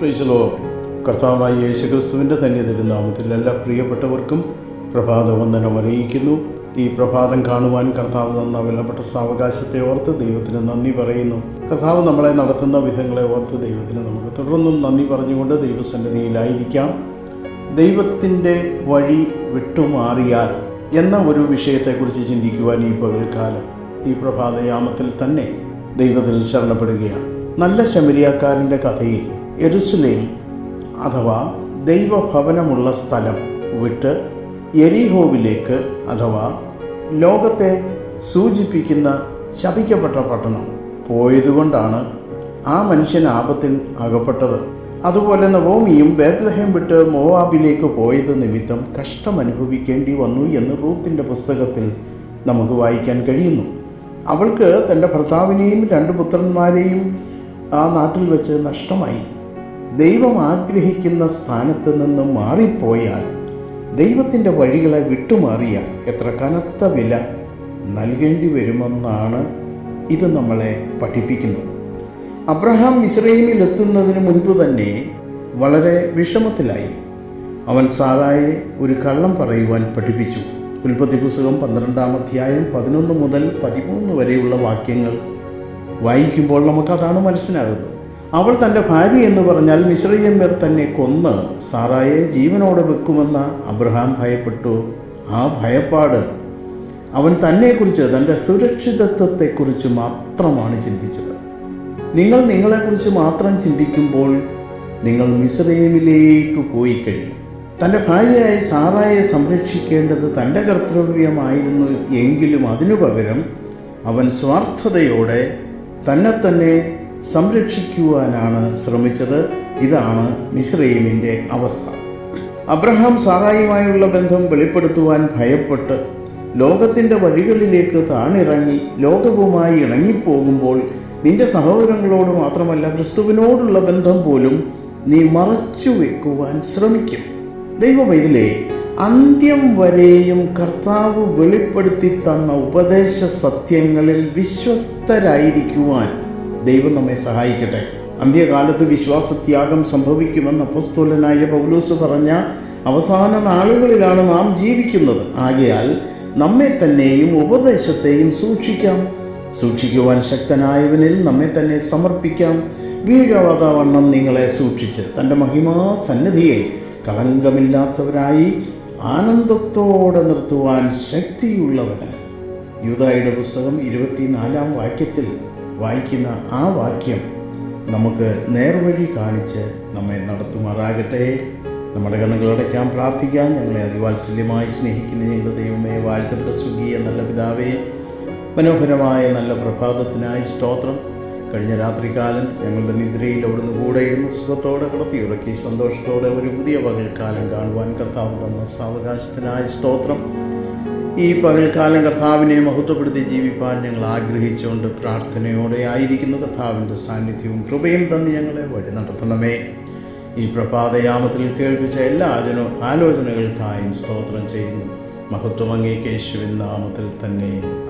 പ്രീശലോ കർത്താവായ യേശുക്രിസ്തുവിന്റെ തന്നെ തിരുനാമത്തിൽ എല്ലാ പ്രിയപ്പെട്ടവർക്കും പ്രഭാതവന്ദനം അറിയിക്കുന്നു. ഈ പ്രഭാതം കാണുവാൻ കർത്താവ് തന്ന വിലപ്പെട്ട സാവകാശത്തെ ഓർത്ത് ദൈവത്തിന് നന്ദി പറയുന്നു. കർത്താവ് നമ്മളെ നടത്തുന്ന വിധങ്ങളെ ഓർത്ത് ദൈവത്തിന് നമുക്ക് തുടർന്നും നന്ദി പറഞ്ഞുകൊണ്ട് ദൈവസന്നിധിയിലായിരിക്കാം. ദൈവത്തിന്റെ വഴി വിട്ടുമാറിയാൽ എന്ന ഒരു വിഷയത്തെക്കുറിച്ച് ചിന്തിക്കുവാൻ ഈ പകൽക്കാലം ഈ പ്രഭാതയാമത്തിൽ തന്നെ ദൈവത്തിൽ ശരണപ്പെടുകയാണ്. നല്ല ശമരിയാക്കാരന്റെ കഥയിൽ എരുസലേം അഥവാ ദൈവഭവനമുള്ള സ്ഥലം വിട്ട് എരിഹോവിലേക്ക് അഥവാ ലോകത്തെ സൂചിപ്പിക്കുന്ന ശപിക്കപ്പെട്ട പട്ടണം. പോയതുകൊണ്ടാണ് ആ മനുഷ്യൻ ആപത്തിൽ അകപ്പെട്ടത്. അതുപോലെ നവോമിയും ബേത്ലഹേം വിട്ട് മോവാബിലേക്ക് പോയത് നിമിത്തം കഷ്ടം അനുഭവിക്കേണ്ടി വന്നു എന്ന് റൂത്തിന്റെ പുസ്തകത്തിൽ നമുക്ക് വായിക്കാൻ കഴിയുന്നു. അവൾക്ക് തന്റെ ഭർത്താവിനെയും രണ്ട് പുത്രന്മാരെയും ആ നാട്ടിൽ വെച്ച് നഷ്ടമായി. ദൈവം ആഗ്രഹിക്കുന്ന സ്ഥാനത്ത് നിന്ന് മാറിപ്പോയാൽ ദൈവത്തിന്റെ വഴികളെ വിട്ടുമാറിയാൽ എത്ര കനത്ത വില നൽകേണ്ടി വരുമെന്നാണ് ഇത് നമ്മളെ പഠിപ്പിക്കുന്നത്. അബ്രഹാം ഇസ്രയേലിൽ എത്തുന്നതിന് മുൻപ് തന്നെ വളരെ വിഷമത്തിലായി. അവൻ സാറായെ ഒരു കള്ളം പറയുവാൻ പഠിപ്പിച്ചു. ഉൽപ്പത്തി പുസ്തകം പന്ത്രണ്ടാം അധ്യായം പതിനൊന്ന് മുതൽ പതിമൂന്ന് വരെയുള്ള വാക്യങ്ങൾ വായിക്കുമ്പോൾ നമുക്കതാണ് മനസ്സിലാകുന്നത്. അവൾ തന്റെ ഭാര്യ എന്ന് പറഞ്ഞാൽ മിശ്രയമ്മർ തന്നെ കൊന്ന് സാറായെ ജീവനോടെ വെക്കുമെന്ന് അബ്രഹാം ഭയപ്പെട്ടു. ആ ഭയപ്പാട് അവൻ തന്നെക്കുറിച്ച് തന്റെ സുരക്ഷിതത്വത്തെക്കുറിച്ച് മാത്രമാണ് ചിന്തിച്ചത്. നിങ്ങൾ നിങ്ങളെക്കുറിച്ച് മാത്രം ചിന്തിക്കുമ്പോൾ നിങ്ങൾ മിശ്രയമിലേക്ക് പോയി കഴിയും. തന്റെ ഭാര്യയായ സാറായെ സംരക്ഷിക്കേണ്ടത് തന്റെ കർത്തവ്യമായിരുന്നു എങ്കിലും അതിനു പകരം അവൻ സ്വാർത്ഥതയോടെ തന്നെ തന്നെ സംരക്ഷിക്കുവാനാണ് ശ്രമിച്ചത്. ഇതാണ് മിശ്രയിമിന്റെ അവസ്ഥ. അബ്രഹാം സാറായുമായുള്ള ബന്ധം വെളിപ്പെടുത്തുവാൻ ഭയപ്പെട്ട് ലോകത്തിന്റെ വഴികളിലേക്ക് താണിറങ്ങി ലോകവുമായി ഇണങ്ങിപ്പോകുമ്പോൾ നിന്റെ സഹോദരങ്ങളോട് മാത്രമല്ല ക്രിസ്തുവിനോടുള്ള ബന്ധം പോലും നീ മറച്ചു വെക്കുവാൻ ശ്രമിക്കും. ദൈവവൈദിലെ അന്ത്യം വരെയും കർത്താവ് വെളിപ്പെടുത്തി തന്ന ഉപദേശ സത്യങ്ങളിൽ വിശ്വസ്തരായിരിക്കുവാൻ ദൈവം നമ്മെ സഹായിക്കട്ടെ. അന്ത്യകാലത്ത് വിശ്വാസത്യാഗം സംഭവിക്കുമെന്ന് അപ്പസ്തോലനായ പൗലൂസ് പറഞ്ഞ അവസാന നാളുകളിലാണ് നാം ജീവിക്കുന്നത്. ആകയാൽ നമ്മെ തന്നെയും ഉപദേശത്തെയും സൂക്ഷിക്കാം. സൂക്ഷിക്കുവാൻ ശക്തനായവനിൽ നമ്മെ തന്നെ സമർപ്പിക്കാം. വീഴവാതാവണ്ണം നിങ്ങളെ സൂക്ഷിച്ച് തന്റെ മഹിമാ സന്നിധിയിൽ കളങ്കമില്ലാത്തവരായി ആനന്ദത്തോടെ നിർത്തുവാൻ ശക്തിയുള്ളവന്. യൂതായുടെ പുസ്തകം ഇരുപത്തിനാലാം വാക്യത്തിൽ വായിക്കുന്ന ആ വാക്യം നമുക്ക് നേർവഴി കാണിച്ച് നമ്മെ നടത്തുമാറാകട്ടെ. നമ്മുടെ കണ്ണുകളടയ്ക്കാൻ പ്രാർത്ഥിക്കാൻ ഞങ്ങളെ അതിവാത്സല്യമായി സ്നേഹിക്കുന്ന ഞങ്ങളുടെ ദൈവമേ വാഴ്ത്തപ്പെട്ട സുഖിയ നല്ല പിതാവേ മനോഹരമായ നല്ല പ്രഭാതത്തിനായി സ്തോത്രം. കഴിഞ്ഞ രാത്രികാലം ഞങ്ങളുടെ നിദ്രയിൽ അവിടുന്ന് കൂടെയിരുന്ന് സുഖത്തോടെ കിടത്തി ഉറക്കി സന്തോഷത്തോടെ ഒരു പുതിയ പകൽക്കാലം കാണുവാൻ കർത്താവ് തന്ന സാവകാശത്തിനായി സ്തോത്രം. ഈ പകൽക്കാലം കഥാവിനെ മഹത്വപ്പെടുത്തി ജീവിപ്പാൻ ഞങ്ങൾ ആഗ്രഹിച്ചുകൊണ്ട് പ്രാർത്ഥനയോടെ ആയിരിക്കുന്നു. കഥാവിന്റെ സാന്നിധ്യവും കൃപയും തന്ന് ഞങ്ങളെ വഴി നടത്തണമേ. ഈ പ്രഭാതയാമത്തിൽ കേൾപ്പിച്ച എല്ലാ ആചന ആലോചനകൾക്കായും സ്തോത്രം ചെയ്യുന്നു. മഹത്വം യേശുവിൻ നാമത്തിൽ തന്നെ.